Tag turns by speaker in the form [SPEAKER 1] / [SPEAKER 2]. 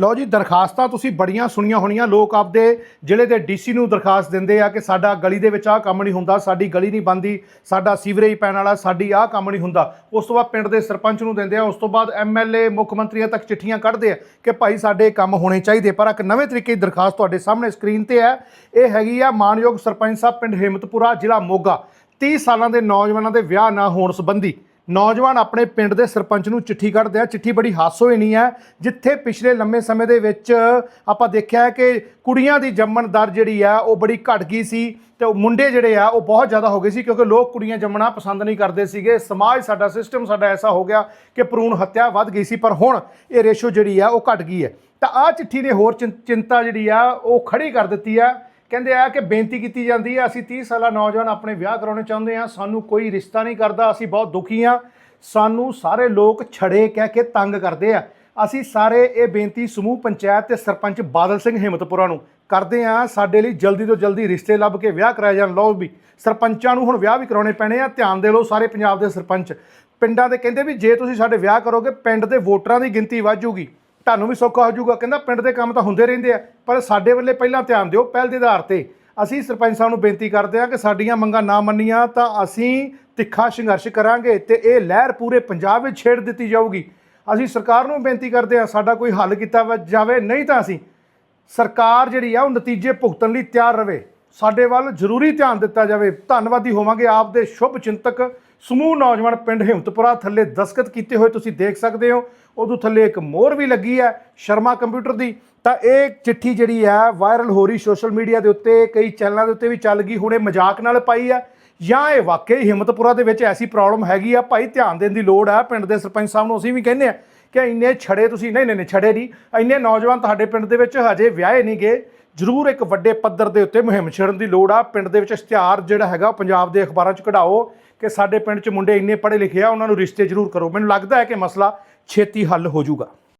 [SPEAKER 1] ਲਓ ਜੀ, ਦਰਖਾਸਤਾਂ ਤੁਸੀਂ ਬੜੀਆਂ ਸੁਣੀਆਂ ਹੋਣੀਆਂ। ਲੋਕ ਆਪਦੇ ਜ਼ਿਲ੍ਹੇ ਦੇ ਡੀਸੀ ਨੂੰ ਦਰਖਾਸਤ ਦਿੰਦੇ ਆ ਕਿ ਸਾਡਾ ਗਲੀ ਦੇ ਵਿੱਚ ਆਹ ਕੰਮ ਨਹੀਂ ਹੁੰਦਾ, ਸਾਡੀ ਗਲੀ ਨਹੀਂ ਬੰਦੀ ਸਾਡਾ ਸੀਵਰੇਜ ਪੈਣ ਵਾਲਾ, ਸਾਡੀ ਆਹ ਕੰਮ ਨਹੀਂ ਹੁੰਦਾ। ਉਸ ਤੋਂ ਬਾਅਦ ਪਿੰਡ ਦੇ ਸਰਪੰਚ ਨੂੰ ਦਿੰਦੇ ਆ, ਉਸ ਤੋਂ ਬਾਅਦ ਐਮਐਲਏ ਮੁੱਖ ਮੰਤਰੀਆਂ ਤੱਕ ਚਿੱਠੀਆਂ ਕੱਢਦੇ ਆ ਕਿ ਭਾਈ ਸਾਡੇ ਕੰਮ ਹੋਣੇ ਚਾਹੀਦੇ। ਪਰ ਇੱਕ ਨਵੇਂ ਤਰੀਕੇ ਦੀ ਦਰਖਾਸਤ ਤੁਹਾਡੇ ਸਾਹਮਣੇ ਸਕਰੀਨ ਤੇ ਹੈ। ਇਹ ਹੈਗੀ ਆ ਮਾਨਯੋਗ ਸਰਪੰਚ ਸਾਹਿਬ ਪਿੰਡ ਹਿੰਮਤਪੁਰਾ, ਜ਼ਿਲ੍ਹਾ ਮੋਗਾ। 30 ਸਾਲਾਂ ਦੇ ਨੌਜਵਾਨਾਂ ਦੇ ਵਿਆਹ ਨਾ ਹੋਣ ਸੰਬੰਧੀ ਨੌਜਵਾਨ ਆਪਣੇ ਪਿੰਡ ਦੇ ਸਰਪੰਚ ਨੂੰ ਚਿੱਠੀ ਕੱਢਦੇ ਆ। ਚਿੱਠੀ ਬੜੀ ਹਾਸੋ ਹੀ ਨਹੀਂ ਹੈ ਜਿੱਥੇ ਪਿਛਲੇ ਲੰਮੇ ਸਮੇਂ ਦੇ ਵਿੱਚ ਆਪਾਂ ਦੇਖਿਆ ਹੈ ਕਿ ਕੁੜੀਆਂ ਦੀ ਜੰਮਣ ਦਰ ਜਿਹੜੀ ਆ, ਉਹ ਬੜੀ ਘਟ ਗਈ ਸੀ ਤੇ ਮੁੰਡੇ ਜਿਹੜੇ ਆ, ਉਹ ਬਹੁਤ ਜ਼ਿਆਦਾ ਹੋ ਗਏ ਸੀ ਕਿਉਂਕਿ ਲੋਕ ਕੁੜੀਆਂ ਜੰਮਣਾ ਪਸੰਦ ਨਹੀਂ ਕਰਦੇ ਸੀਗੇ। ਸਮਾਜ ਸਾਡਾ ਸਿਸਟਮ ਸਾਡਾ ਐਸਾ ਹੋ ਗਿਆ ਕਿ ਭਰੂਣ ਹੱਤਿਆ ਵੱਧ ਗਈ ਸੀ, ਪਰ ਹੁਣ ਇਹ ਰੇਸ਼ੋ ਜਿਹੜੀ ਆ, ਉਹ ਘਟ ਗਈ ਹੈ। ਤਾਂ ਆ ਚਿੱਠੀ ਨੇ ਹੋਰ ਚਿੰ- ਚਿੰਤਾ ਜਿਹੜੀ ਆ, ਉਹ ਖੜੀ ਕਰ ਦਿੱਤੀ ਆ ਕਹਿੰਦੇ ਆ ਕਿ ਬੇਨਤੀ ਕੀਤੀ ਜਾਂਦੀ ਹੈ ਅਸੀਂ 30 ਸਾਲਾ ਨੌਜਵਾਨ ਆਪਣੇ ਵਿਆਹ ਕਰਾਉਣੇ ਚਾਹੁੰਦੇ ਆ, ਸਾਨੂੰ ਕੋਈ ਰਿਸ਼ਤਾ ਨਹੀਂ ਕਰਦਾ, ਅਸੀਂ ਬਹੁਤ ਦੁਖੀ ਆ। ਸਾਨੂੰ ਸਾਰੇ ਲੋਕ ਛੜੇ ਕਹਿ ਕੇ ਤੰਗ ਕਰਦੇ ਆ। ਅਸੀਂ ਸਾਰੇ ਇਹ ਬੇਨਤੀ ਸਮੂਹ, ਪੰਚਾਇਤ ਤੇ ਸਰਪੰਚ ਬਾਦਲ ਸਿੰਘ ਹਿੰਮਤਪੁਰਾ ਨੂੰ ਕਰਦੇ ਆ, ਸਾਡੇ ਲਈ ਜਲਦੀ ਤੋਂ ਜਲਦੀ ਰਿਸ਼ਤੇ ਲੱਭ ਕੇ ਵਿਆਹ ਕਰਾਏ ਜਾਣ। ਲਓ ਵੀ, ਸਰਪੰਚਾਂ ਨੂੰ ਹੁਣ ਵਿਆਹ ਵੀ ਕਰਾਉਣੇ ਪੈਣੇ ਆ, ਧਿਆਨ ਦੇ ਲਓ ਸਾਰੇ ਪੰਜਾਬ ਦੇ ਸਰਪੰਚ। ਪਿੰਡਾਂ ਦੇ ਕਹਿੰਦੇ ਵੀ ਜੇ ਤੁਸੀਂ ਸਾਡੇ ਵਿਆਹ ਕਰੋਗੇ, ਪਿੰਡ ਦੇ ਵੋਟਰਾਂ ਦੀ ਗਿਣਤੀ ਵੱਧ ਜਾਊਗੀ। ਤੁਹਾਨੂੰ ਵੀ ਸੌਖਾ ਹੋ ਜਾਊਗਾ। ਕਹਿੰਦਾ ਪਿੰਡ ਦੇ ਕੰਮ ਤਾਂ ਹੁੰਦੇ ਰਹਿੰਦੇ ਆ, ਪਰ ਸਾਡੇ ਵੱਲੇ ਪਹਿਲਾਂ ਧਿਆਨ ਦਿਓ ਪਹਿਲ ਦੇ ਆਧਾਰ ਤੇ। ਅਸੀਂ ਸਰਪੰਚ ਸਾਹਿਬ ਨੂੰ ਬੇਨਤੀ ਕਰਦੇ ਹਾਂ ਕਿ ਸਾਡੀਆਂ ਮੰਗਾਂ ਨਾ ਮੰਨੀਆਂ ਤਾਂ ਅਸੀਂ ਤਿੱਖਾ ਸੰਘਰਸ਼ ਕਰਾਂਗੇ ਤੇ ਇਹ ਲਹਿਰ ਪੂਰੇ ਪੰਜਾਬ ਵਿੱਚ ਛੇੜ ਦਿੱਤੀ ਜਾਊਗੀ। ਅਸੀਂ ਸਰਕਾਰ ਨੂੰ ਬੇਨਤੀ ਕਰਦੇ ਹਾਂ, ਸਾਡਾ ਕੋਈ ਹੱਲ ਕੀਤਾ ਵਾ- ਜਾਵੇ, ਨਹੀਂ ਤਾਂ ਅਸੀਂ ਸਰਕਾਰ ਜਿਹੜੀ ਆ, ਉਹ ਨਤੀਜੇ ਭੁਗਤਣ ਲਈ ਤਿਆਰ ਰਵੇ। ਸਾਡੇ ਵੱਲ ਜ਼ਰੂਰੀ ਧਿਆਨ ਦਿੱਤਾ ਜਾਵੇ। ਧੰਨਵਾਦੀ ਹੋਵਾਂਗੇ ਆਪ ਦੇ ਸ਼ੁਭ ਚਿੰਤਕ ਸਮੂਹ ਨੌਜਵਾਨ ਪਿੰਡ ਹਿੰਮਤਪੁਰਾ ਥੱਲੇ ਦਸਖਤ ਕੀਤੇ ਹੋਏ ਤੁਸੀਂ ਦੇਖ ਸਕਦੇ ਹੋ। ਉਦੋਂ ਥੱਲੇ ਇੱਕ ਮੋਹਰ ਵੀ ਲੱਗੀ ਹੈ, ਸ਼ਰਮਾ ਕੰਪਿਊਟਰ ਦੀ। ਤਾਂ ਇਹ ਚਿੱਠੀ ਜਿਹੜੀ ਹੈ, ਵਾਇਰਲ ਹੋ ਰਹੀ ਸੋਸ਼ਲ ਮੀਡੀਆ ਦੇ ਉੱਤੇ, ਕਈ ਚੈਨਲਾਂ ਦੇ ਉੱਤੇ ਵੀ ਚੱਲ ਗਈ। ਹੁਣੇ ਮਜ਼ਾਕ ਨਾਲ ਪਾਈ ਹੈ। ਜਾਂ ਇਹ ਵਾਕਈ ਹਿੰਮਤਪੁਰਾ ਦੇ ਵਿੱਚ ਐਸੀ ਪ੍ਰੋਬਲਮ ਹੈਗੀ ਆ? ਭਾਈ, ਧਿਆਨ ਦੇਣ ਦੀ ਲੋੜ ਹੈ। ਪਿੰਡ ਦੇ ਸਰਪੰਚ ਸਾਹਿਬ ਨੂੰ ਅਸੀਂ ਵੀ ਕਹਿੰਦੇ ਆ ਕਿ ਇੰਨੇ ਛੜੇ ਤੁਸੀਂ, ਨਹੀਂ ਨਹੀਂ ਨਹੀਂ, ਛੜੇ ਨਹੀਂ। ਇੰਨੇ ਨੌਜਵਾਨ ਤੁਹਾਡੇ ਪਿੰਡ ਦੇ ਵਿੱਚ ਹਜੇ ਵਿਆਹੇ ਨਹੀਂ ਗਏ ਜ਼ਰੂਰ ਇੱਕ ਵੱਡੇ ਪੱਧਰ ਦੇ ਉੱਤੇ ਮੁਹਿੰਮ ਛੇੜਨ ਦੀ ਲੋੜ ਆ। ਪਿੰਡ ਦੇ ਵਿੱਚ ਇਸ਼ਤਿਹਾਰ ਜਿਹੜਾ ਹੈਗਾ ਪੰਜਾਬ ਦੇ ਅਖਬਾਰਾਂ 'ਚ ਕਢਾਓ ਕਿ ਸਾਡੇ ਪਿੰਡ 'ਚ ਮੁੰਡੇ ਇੰਨੇ ਪੜ੍ਹੇ ਲਿਖੇ ਆ, ਉਹਨਾਂ ਨੂੰ ਰਿਸ਼ਤੇ ਜ਼ਰੂਰ ਕਰੋ। ਮੈਨੂੰ ਲੱਗਦਾ ਹੈ ਕਿ ਮਸਲਾ ਛੇਤੀ ਹੱਲ ਹੋ ਜਾਊਗਾ।